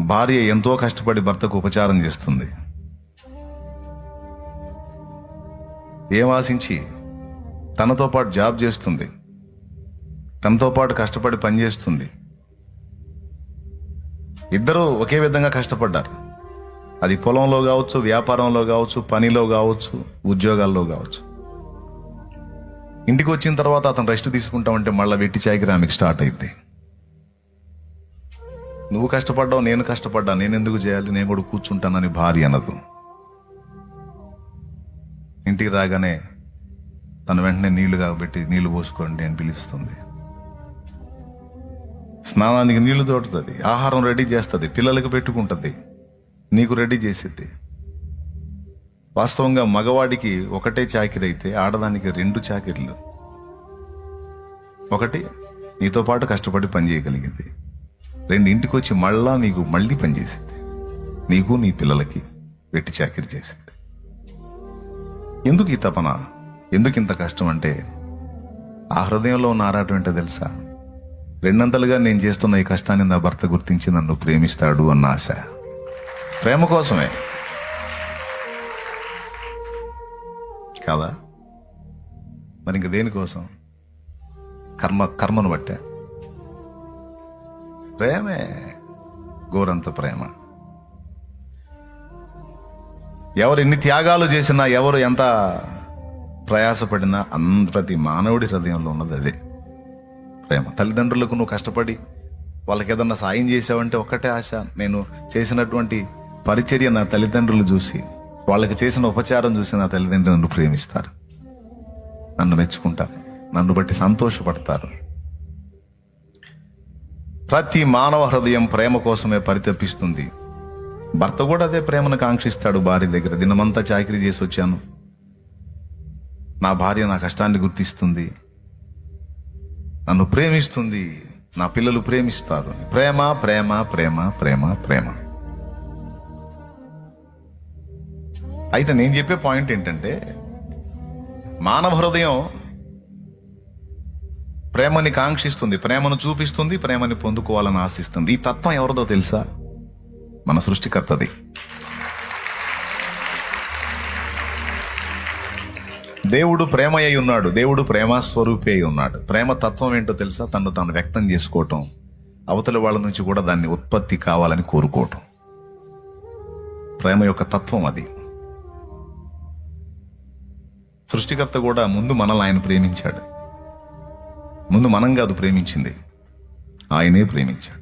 భార్య ఎంతో కష్టపడి భర్తకు ఉపచారం చేస్తుంది. ఏం ఆశించి? తనతో పాటు జాబ్ చేస్తుంది. తనతో పాటు కష్టపడి పనిచేస్తుంది ఇద్దరూ ఒకే విధంగా కష్టపడ్డారు. అది పొలంలో కావచ్చు వ్యాపారంలో కావచ్చు పనిలో కావచ్చు ఉద్యోగాల్లో కావచ్చు. ఇంటికి వచ్చిన తర్వాత అతను రెస్ట్ తీసుకుంటామంటే మళ్ళీ వెట్టి చాకిరి రామికి స్టార్ట్ అయింది నువ్వు కష్టపడ్డావు నేను కష్టపడ్డా నేను ఎందుకు చేయాలి? నేను కూడా కూర్చుంటానని భార్య అనదు. ఇంటికి రాగానే తన వెంటనే నీళ్ళు కాబట్టి నీళ్ళు పోసుకోండి అని పిలుస్తుంది. స్నానానికి నీళ్ళు తోడుతుంది ఆహారం రెడీ చేస్తుంది పిల్లలకు పెట్టుకుంటుంది నీకు రెడీ చేసిద్ది. వాస్తవంగా మగవాడికి ఒకటే చాకిరి అయితే ఆడదానికి రెండు చాకిరీలు. ఒకటి నీతో పాటు కష్టపడి పని చేయగలిగింది. రెండు ఇంటికి వచ్చి మళ్ళా నీకు మళ్ళీ పనిచేసింది. నీకు నీ పిల్లలకి వెట్టి చాకిరి చేసింది. ఎందుకు ఈ తపన? ఎందుకు ఇంత కష్టం అంటే ఆ హృదయంలో ఉన్న ఆరాటం ఏంటో తెలుసా? రెండంతలుగా నేను చేస్తున్న ఈ కష్టాన్ని నా భర్త గుర్తించి నన్ను ప్రేమిస్తాడు అన్న ఆశ. ప్రేమ కోసమే. కాదా? మరి ఇంక దేనికోసం? కర్మ కర్మను బట్టే. ప్రేమే గోరంత ప్రేమ. ఎవరు ఎన్ని త్యాగాలు చేసినా ఎవరు ఎంత ప్రయాసపడినా అన్ ప్రతి మానవుడి హృదయంలో ఉన్నది అదే. ప్రేమ. తల్లిదండ్రులకు నువ్వు కష్టపడి వాళ్ళకి ఏదన్నా సాయం చేసావంటే ఒక్కటే ఆశ. నేను చేసినటువంటి పరిచర్య నా తల్లిదండ్రులు చూసి వాళ్ళకి చేసిన ఉపచారం చూసి నా తల్లిదండ్రులు నన్ను ప్రేమిస్తారు. నన్ను మెచ్చుకుంటారు. నన్ను బట్టి సంతోషపడతారు. ప్రతి మానవ హృదయం ప్రేమ కోసమే పరితపిస్తుంది. భర్త కూడా అదే ప్రేమను కాంక్షిస్తాడు భార్య దగ్గర. దినమంతా చాకరీ చేసి వచ్చాను. నా భార్య నా కష్టాన్ని గుర్తిస్తుంది. నన్ను ప్రేమిస్తుంది. నా పిల్లలు ప్రేమిస్తారు. ప్రేమ ప్రేమ ప్రేమ ప్రేమ ప్రేమ. అయితే నేను చెప్పే పాయింట్ ఏంటంటే మానవ హృదయం ప్రేమని కాంక్షిస్తుంది ప్రేమను చూపిస్తుంది ప్రేమని పొందుకోవాలని ఆశిస్తుంది. ఈ తత్వం ఎవరిదో తెలుసా? మన సృష్టికర్తది. దేవుడు ప్రేమ అయి ఉన్నాడు. దేవుడు ప్రేమస్వరూపి అయి ఉన్నాడు. ప్రేమ తత్వం ఏంటో తెలుసా? తను తాను వ్యక్తం చేసుకోవటం. అవతల వాళ్ళ నుంచి కూడా దాన్ని ఉత్పత్తి కావాలని కోరుకోవటం. ప్రేమ యొక్క తత్వం అది. సృష్టికర్త కూడా ముందు మనల్ని ఆయన ప్రేమించాడు. ముందు మనం కాదు ప్రేమించింది. ఆయనే ప్రేమించాడు.